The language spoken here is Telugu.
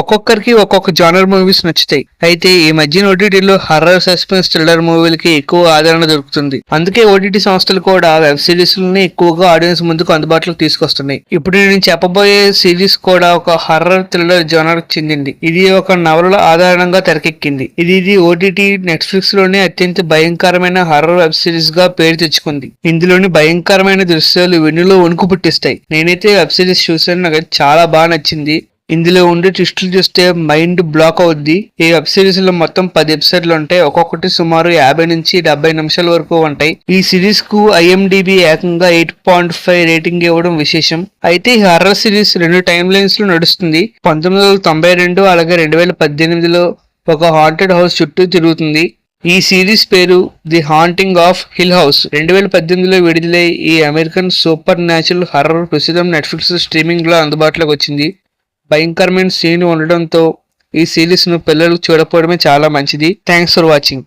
ఒక్కొక్కరికి ఒక్కొక్క జానర్ మూవీస్ నచ్చుతాయి. అయితే ఈ మధ్యన ఓటీటీలో హర్రర్ సస్పెన్స్ థ్రిల్లర్ మూవీలకి ఎక్కువ ఆదరణ దొరుకుతుంది. అందుకే ఓటీటీ సంస్థలు కూడా వెబ్ సిరీస్ లని ఎక్కువగా ఆడియన్స్ ముందుకు అందుబాటులోకి తీసుకొస్తున్నాయి. ఇప్పుడు నేను చెప్పబోయే సిరీస్ కూడా ఒక హర్రర్ థ్రిల్లర్ జానర్ చెందింది. ఇది ఒక నవల ఆధారంగా తెరకెక్కింది. ఇది ఇది ఓటీటీ నెట్ఫ్లిక్స్లోనే అత్యంత భయంకరమైన హర్రర్ వెబ్ సిరీస్గా పేరు తెచ్చుకుంది. ఇందులోని భయంకరమైన దృశ్యాలు వెన్నులో వణుకు పుట్టిస్తాయి. నేనైతే వెబ్ సిరీస్ చూసాను నాకు చాలా బాగా నచ్చింది. ఇందులో ఉండే ట్విస్టులు చూస్తే మైండ్ బ్లాక్ అవుద్ది. ఈ వెబ్ సిరీస్లో మొత్తం పది ఎపిసోడ్లు ఉంటాయి. ఒక్కొక్కటి సుమారు యాభై నుంచి డెబ్బై నిమిషాల వరకు ఉంటాయి. ఈ సిరీస్కు ఐఎండిబి ఏకంగా ఎయిట్ పాయింట్ ఫైవ్ రేటింగ్ ఇవ్వడం విశేషం. అయితే ఈ హర్రర్ సిరీస్ రెండు టైం లైన్స్లో నడుస్తుంది. పంతొమ్మిది వందల తొంభై రెండు అలాగే రెండు వేల పద్దెనిమిదిలో ఒక హాంటెడ్ హౌస్ చుట్టూ తిరుగుతుంది. ఈ సిరీస్ పేరు the haunting of hill house. రెండు వేల పద్దెనిమిదిలో విడుదలై ఈ అమెరికన్ సూపర్ న్యాచురల్ హర్రర్ ప్రస్తుతం నెట్ఫ్లిక్స్ స్ట్రీమింగ్లో అందుబాటులోకి వచ్చింది. భయంకరమైన సీన్ ఉండడంతో ఈ సిరీస్ను పిల్లలు చూడకపోవడమే చాలా మంచిది. Thanks for watching